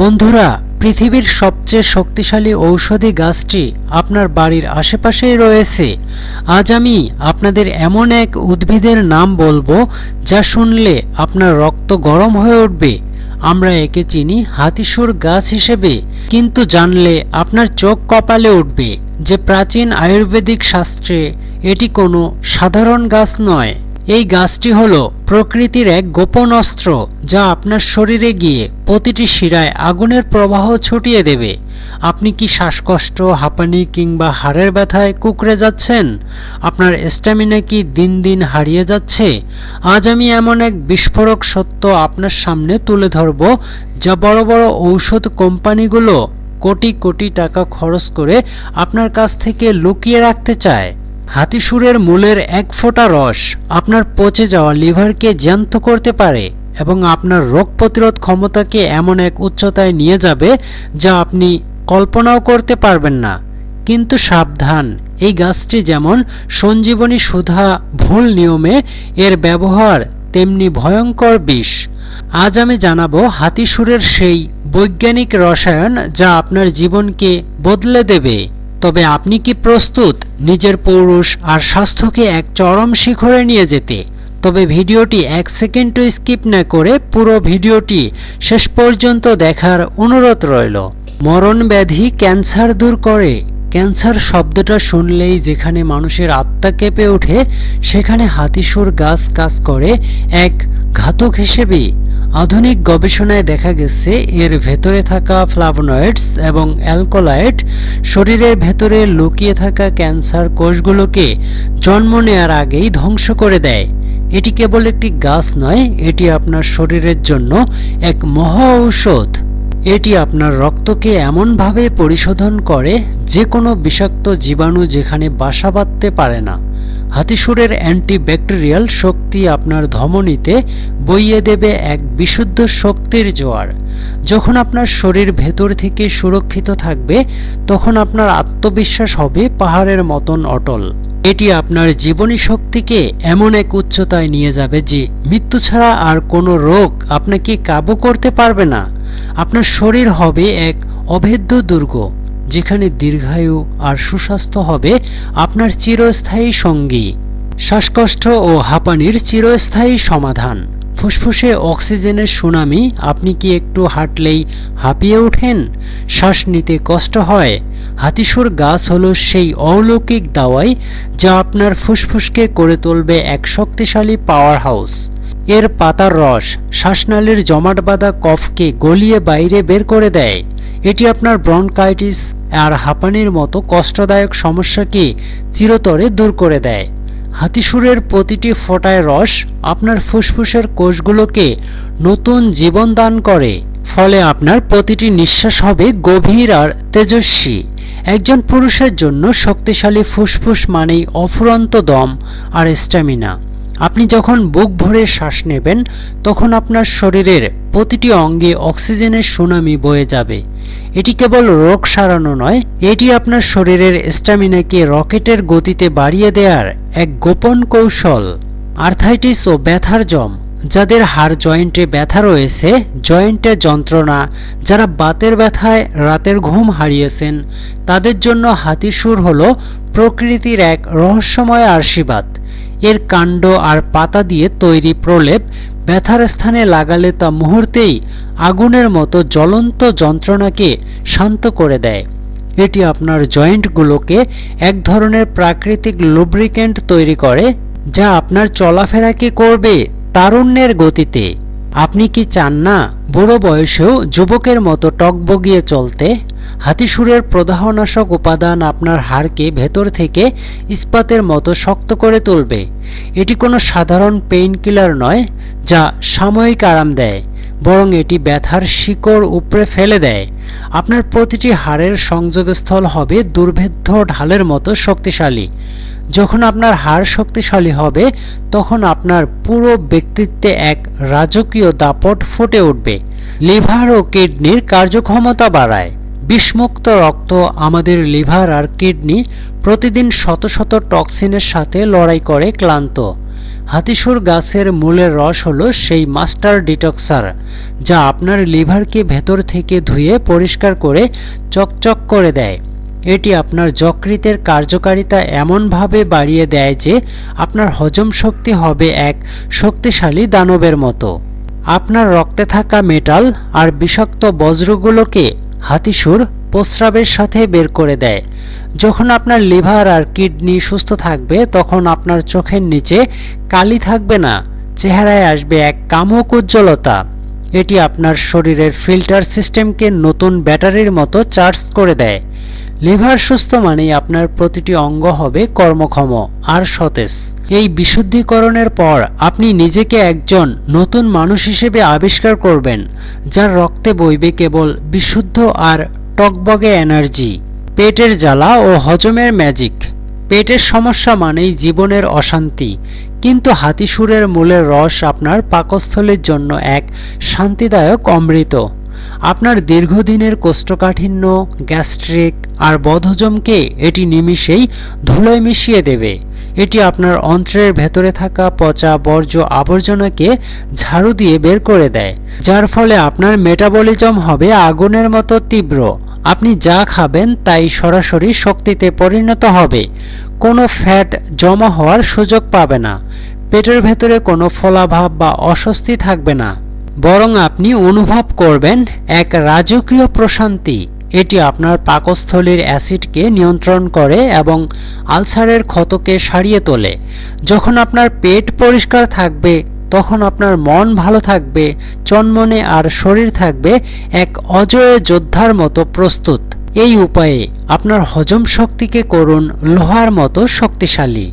বন্ধুরা, পৃথিবীর সবচেয়ে শক্তিশালী ঔষধি গাছটি আপনার বাড়ির আশেপাশেই রয়েছে। আজ আমি আপনাদের এমন এক উদ্ভিদের নাম বলব যা শুনলে আপনার রক্ত গরম হয়ে উঠবে। আমরা একে চিনি হাতিসুর গাছ হিসেবে, কিন্তু জানলে আপনার চোখ কপালে উঠবে। যে প্রাচীন আয়ুর্বেদিক শাস্ত্রে এটি কোনো সাধারণ গাছ নয়। এই গাছটি হলো প্রকৃতির এক গোপন অস্ত্র যা আপনার শরীরে গিয়ে প্রতিটি শিরায় আগুনের প্রবাহ ছুটিয়ে দেবে। আপনি কি শ্বাসকষ্ট, হাঁপানি কিংবা হাড়ের ব্যথায় কুকড়ে যাচ্ছেন? আপনার স্ট্যামিনা কি দিন দিন হারিয়ে যাচ্ছে? আজ আমি এমন এক বিস্ফোরক সত্য আপনার সামনে তুলে ধরব যা বড় বড় ঔষধ কোম্পানিগুলো কোটি কোটি টাকা খরচ করে আপনার কাছ থেকে লুকিয়ে রাখতে চায়। হাতিসুরের মূলের এক ফোঁটা রস আপনার পচে যাওয়া লিভারকে জ্যান্ত করতে পারে এবং আপনার রোগ প্রতিরোধ ক্ষমতাকে এমন এক উচ্চতায় নিয়ে যাবে যা আপনি কল্পনাও করতে পারবেন না। কিন্তু সাবধান, এই গাছটি যেমন সঞ্জীবনী সুধা ভুল নিয়মে এর ব্যবহার, তেমনি ভয়ঙ্কর বিষ। আজ আমি জানাব হাতিসুরের সেই বৈজ্ঞানিক রসায়ন যা আপনার জীবনকে বদলে দেবে। তবে আপনি কি প্রস্তুত নিজের পৌরুষ আর স্বাস্থ্যকে এক চরম শিখরে নিয়ে যেতে? তবে ভিডিওটি এক সেকেন্ডও স্কিপ না করে পুরো ভিডিওটি শেষ পর্যন্ত দেখার অনুরোধ রইল। মরণ ব্যাধি ক্যান্সার দূর করে। ক্যান্সার শব্দটা শুনলেই যেখানে মানুষের আত্মা কেঁপে ওঠে, সেখানে হাতিসুর গাছ কাজ করে এক ঘাতক হিসেবে আধুনিক গবেষণায় দেখা গেছে, এর ভেতরে থাকা ফ্লাভোনয়েডস এবং অ্যালকোলাইড শরীরের ভেতরে লুকিয়ে থাকা ক্যান্সার কোষগুলোকে জন্ম নেয়ার আগেই ধ্বংস করে দেয়। এটি কেবল একটি গাছ নয়, এটি আপনার শরীরের জন্য এক মহা ঔষধ। এটি আপনার রক্তকে এমনভাবে পরিশোধন করে যে কোনো বিষাক্ত জীবাণু যেখানে বাসা বাঁধতে পারে না। হাতিসুরের অ্যান্টিব্যাকটেরিয়াল শক্তি আপনার ধমনীতে বইয়ে দেবে এক বিশুদ্ধ শক্তির জোয়ার। যখন আপনার শরীর ভেতর থেকে সুরক্ষিত থাকবে, তখন আপনার আত্মবিশ্বাস হবে পাহাড়ের মতন অটল। এটি আপনার জীবনী শক্তিকে এমন এক উচ্চতায় নিয়ে যাবে যে মৃত্যু ছাড়া আর কোনো রোগ আপনাকে কাবু করতে পারবে না। আপনার শরীর হবে এক অভেদ্য দুর্গ। যেখানে দীর্ঘায়ু আর সুস্বাস্থ্য হবে, আপনার চিরস্থায়ী সঙ্গী। শ্বাসকষ্ট ও হাঁপানির চিরস্থায়ী সমাধান। ফুসফুসে অক্সিজেনের সুনামি, আপনি কি একটু হাঁটলেই হাঁপিয়ে ওঠেন? শ্বাস নিতে কষ্ট হয়। হাতিসুর গাছ হলো সেই অলৌকিক দাওয়াই যা আপনার ফুসফুসকে করে তুলবে এক শক্তিশালী পাওয়ার হাউস এর পাতার রস শ্বাসনালীর জমাট বাঁধা কফকে গলিয়ে বাইরে বের করে দেয়। এটি আপনার ব্রনকাইটিস আর হাঁপানির মতো কষ্টদায়ক সমস্যাকে চিরতরে দূর করে দেয়। হাতিসুরের প্রতিটি ফোঁটায় রস আপনার ফুসফুসের কোষগুলোকে নতুন জীবন দান করে। ফলে আপনার প্রতিটি নিঃশ্বাস হবে গভীর আর তেজস্বী। একজন পুরুষের জন্য শক্তিশালী ফুসফুস মানেই অফুরন্ত দম আর স্ট্যামিনা। আপনি যখন বুক ভরে শ্বাস নেবেন, তখন আপনার শরীরের প্রতিটি অঙ্গে অক্সিজেনের সুনামি বয়ে যাবে। এটি কেবল রোগ সারানো নয়, এটি আপনার শরীরের স্ট্যামিনাকে রকেটের গতিতে বাড়িয়ে দেওয়ার এক গোপন কৌশল। আর্থাইটিস ও ব্যথার জম, যাদের হাড় জয়েন্টে ব্যথা রয়েছে জয়েন্টের যন্ত্রণা, যারা বাতের ব্যথায় রাতের ঘুম হারিয়েছেন, তাদের জন্য হাতিসুর হল প্রকৃতির এক রহস্যময় আশীর্বাদ এর কাণ্ড আর পাতা দিয়ে তৈরি প্রলেপ ব্যথার স্থানে লাগালে তা মুহূর্তেই আগুনের মতো জ্বলন্ত যন্ত্রণাকে শান্ত করে দেয়। এটি আপনার জয়েন্টগুলোকে এক ধরনের প্রাকৃতিক লুব্রিকেন্ট তৈরি করে, যা আপনার চলাফেরাকে করবে তারুণ্যের গতিতে। আপনি কি চান না বুড়ো বয়সেও যুবকের মতো টকবগিয়ে চলতে? হাতিসুরের প্রদাহনাশক উপাদান আপনার হাড়কে ভেতর থেকে ইস্পাতের মতো শক্ত করে তুলবে। এটি কোনো সাধারণ পেইন কিলার নয়, যা সাময়িক আরাম দেয়, বরং এটি ব্যথার শিকড় উপড়ে ফেলে দেয়। আপনার প্রতিটি হাড়ের সংযোগস্থল হবে দুর্ভেদ্য ঢালের মতো শক্তিশালী। যখন আপনার হাড় শক্তিশালী হবে, তখন আপনার পুরো ব্যক্তিত্বে এক রাজকীয় দাপট ফুটে উঠবে। লিভার ও কিডনির কার্যক্ষমতা বাড়ায়। বিষমুক্ত রক্ত আমাদের লিভার আর কিডনি প্রতিদিন শত শত টক্সিনের সাথে লড়াই করে ক্লান্ত। হাতিসুর গাছের মূলের রস হলো সেই মাস্টার ডিটক্সার, যা আপনার লিভারকে ভেতর থেকে ধুয়ে পরিষ্কার করে চকচক করে দেয়। এটি আপনার যকৃতের কার্যকারিতা এমনভাবে বাড়িয়ে দেয় যে আপনার হজম শক্তি হবে এক শক্তিশালী দানবের মতো। আপনার রক্তে থাকা মেটাল আর বিষাক্ত বজ্রগুলোকে হাতিসুর প্রস্রাবের সাথে বের করে দেয়। যখন আপনার লিভার আর কিডনি সুস্থ থাকবে, তখন আপনার চোখের নিচে কালি থাকবে না, চেহারায় আসবে এক কামক উজ্জ্বলতা। এটি আপনার শরীরের ফিল্টার সিস্টেমকে নতুন ব্যাটারির মতো চার্জ করে দেয়। লিভার সুস্থ মানেই আপনার প্রতিটি অঙ্গ হবে কর্মক্ষম আর সতেজ। এই বিশুদ্ধিকরণের পর আপনি নিজেকে একজন নতুন মানুষ হিসেবে আবিষ্কার করবেন, যার রক্তে বইবে কেবল বিশুদ্ধ আর টকবগে এনার্জি। পেটের জ্বালা ও হজমের ম্যাজিক। পেটের সমস্যা মানেই জীবনের অশান্তি, কিন্তু হাতিসুরের মূলের রস আপনার পাকস্থলীর জন্য এক শান্তিদায়ক অমৃত। আপনার দীর্ঘদিনের কোষ্ঠকাঠিন্য, গ্যাস্ট্রিক আর বদহজমকে এটি নিমিষেই ধুলোয় মিশিয়ে দেবে। এটি আপনার অন্ত্রের ভেতরে থাকা পচা বর্জ্য আবর্জনাকে ঝাড়ু দিয়ে বের করে দেয়, যার ফলে আপনার মেটাবলিজম হবে আগুনের মতো তীব্র। আপনি যা খাবেন তাই সরাসরি শক্তিতে পরিণত হবে। কোনো ফ্যাট জমা হওয়ার সুযোগ পাবে না। পেটের ভেতরে কোনো ফলাভাব বা অস্বস্তি থাকবে না। বরং আপনি অনুভব করবেন এক রাজকীয় প্রশান্তি। এটি আপনার পাকস্থলীর অ্যাসিডকে নিয়ন্ত্রণ করে এবং আলসারের ক্ষতকে সারিয়ে তোলে। যখন আপনার পেট পরিষ্কার থাকবে, তখন আপনার মন ভালো থাকবে, চনমনে আর শরীর থাকবে এক অজয় যোদ্ধার মতো প্রস্তুত। এই উপায়ে আপনার হজম শক্তিকে করুন লোহার মতো শক্তিশালী।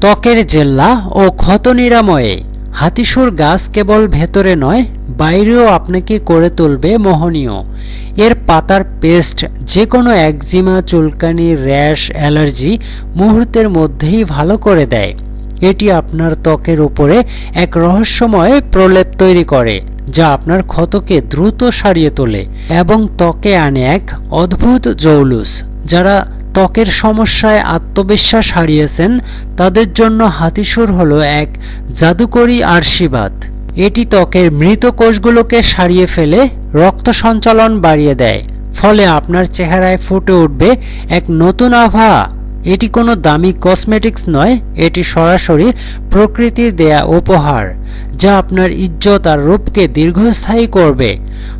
ত্বকের জেল্লা ও ক্ষত নিরাময়ে। হাতিসুর গাছ কেবল ভেতরে নয়, বাইরেও আপনাকে করে তুলবে মোহনীয়। এর পাতার পেস্ট যে কোনো একজিমা, চুলকানি, র্যাশ, অ্যালার্জি মুহূর্তের মধ্যেই ভালো করে দেয়। এটি আপনার ত্বকের উপরে এক রহস্যময় প্রলেপ তৈরি করে, যা আপনার ক্ষতকে দ্রুত সারিয়ে তোলে এবং ত্বকে আনে এক অদ্ভুত জৌলুস, যারা ত্বকের সমস্যায় আত্মবিশ্বাস হারিয়েছেন, তাদের জন্য হাতিসুর হলো এক জাদুকরী আশীর্বাদ এটি ত্বকের মৃত কোষগুলোকে সারিয়ে ফেলে রক্ত সঞ্চালন বাড়িয়ে দেয়, ফলে আপনার চেহারায় ফুটে উঠবে এক নতুন আভা। এটি কোনো দামি কসমেটিক্স নয়, এটি সরাসরি প্রকৃতির দেয়া উপহার, যা আপনার ইজ্জত আর রূপকে দীর্ঘস্থায়ী করবে।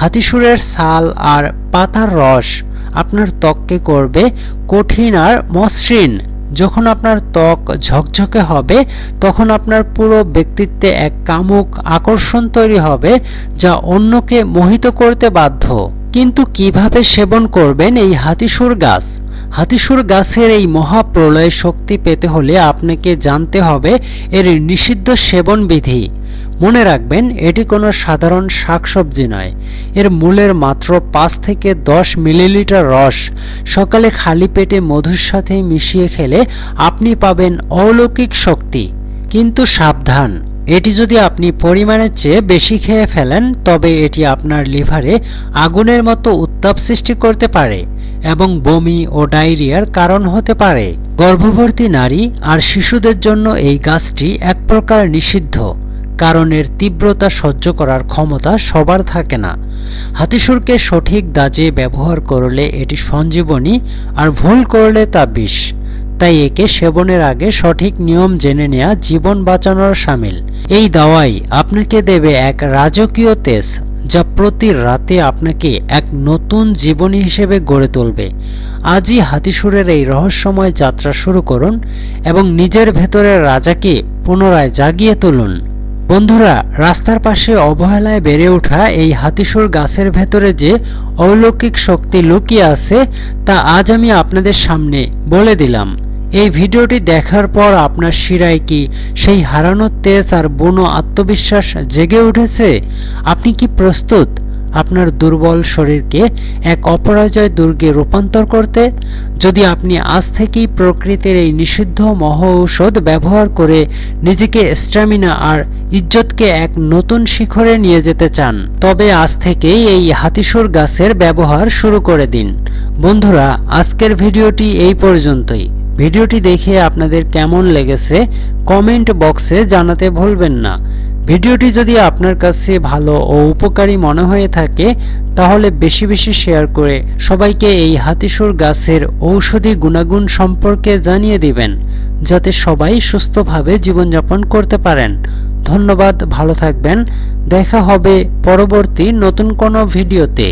হাতিসুরের ছাল আর পাতার রস আপনার ত্বককে করবে কঠিন আর মসৃণ। যখন আপনার ত্বক ঝকঝকে হবে, তখন আপনার পুরো ব্যক্তিত্বে এক কামুক আকর্ষণ তৈরি হবে, যা অন্যকে মোহিত করতে বাধ্য। কিন্তু কীভাবে সেবন করবেন এই হাতিসুর গাছ? হাতিসুর গাছের এই মহাপ্রলয় শক্তি পেতে হলে আপনাকে জানতে হবে এর নিষিদ্ধ সেবন বিধি মনে রাখবেন, এটি কোনো সাধারণ শাকসবজি নয়। এর মূলের মাত্র পাঁচ থেকে দশ মিলিলিটার রস সকালে খালি পেটে মধুর সাথে মিশিয়ে খেলে আপনি পাবেন অলৌকিক শক্তি। কিন্তু সাবধান, এটি যদি আপনি পরিমাণের চেয়ে বেশি খেয়ে ফেলেন, তবে এটি আপনার লিভারে আগুনের মতো উত্তাপ সৃষ্টি করতে পারে এবং বমি ও ডায়রিয়ার কারণ হতে পারে। গর্ভবতী নারী আর শিশুদের জন্য এই গাছটি এক প্রকার নিষিদ্ধ। কারণ এর তীব্রতা সহ্য করার ক্ষমতা সবার থাকে না। হাতিসুরকে সঠিক দাজে ব্যবহার করলে এটি সঞ্জীবনী আর ভুল করলে তা বিষ। তাই একে সেবনের আগে সঠিক নিয়ম জেনে নেয়া জীবন বাঁচানোর সামিল। এই দাওয়াই আপনাকে দেবে এক রাজকীয় তেজ, যা প্রতি রাতে আপনাকে এক নতুন জীবনী হিসেবে গড়ে তুলবে। আজই হাতিসুরের এই রহস্যময় যাত্রা শুরু করুন এবং নিজের ভেতরের রাজাকে পুনরায় জাগিয়ে তুলুন। বন্ধুরা, রাস্তার পাশে অবহেলায় বেড়ে ওঠা এই হাতিশোর গাছের ভেতরে যে অলৌকিক শক্তি লুকিয়ে আছে, তা আজ আমি আপনাদের সামনে বলে দিলাম। এই ভিডিওটি দেখার পর আপনার শিরায় কি সেই হারানোর তেজ আর বুনো আত্মবিশ্বাস জেগে উঠেছে? আপনি কি প্রস্তুত? আপনার দুর্বল শরীরকে এক অপরাজয় দুর্গে রূপান্তর করতে, যদি আপনি আজ থেকেই প্রকৃতির এই নিষিদ্ধ মহ ঔষধ ব্যবহার করে নিজেকে স্ট্যামিনা আর ইজ্জতকে এক নতুন শিখরে নিয়ে যেতে চান, তবে আজ থেকেই এই হাতিসুর গাছের ব্যবহার শুরু করে দিন। বন্ধুরা, আজকের ভিডিওটি এই পর্যন্তই। ভিডিওটি দেখে আপনাদের কেমন লেগেছে, কমেন্ট বক্সে জানাতে ভুলবেন না। ভিডিওটি যদি আপনার কাছে ভালো ও উপকারী মনে হয়ে থাকে, তাহলে বেশি বেশি শেয়ার করে সবাইকে এই হাতিসুর গাছের ঔষধি গুণাগুণ সম্পর্কে জানিয়ে দিবেন, যাতে সবাই সুস্থভাবে জীবনযাপন করতে পারেন। ধন্যবাদ, ভালো থাকবেন। দেখা হবে পরবর্তী নতুন কোনো ভিডিওতে।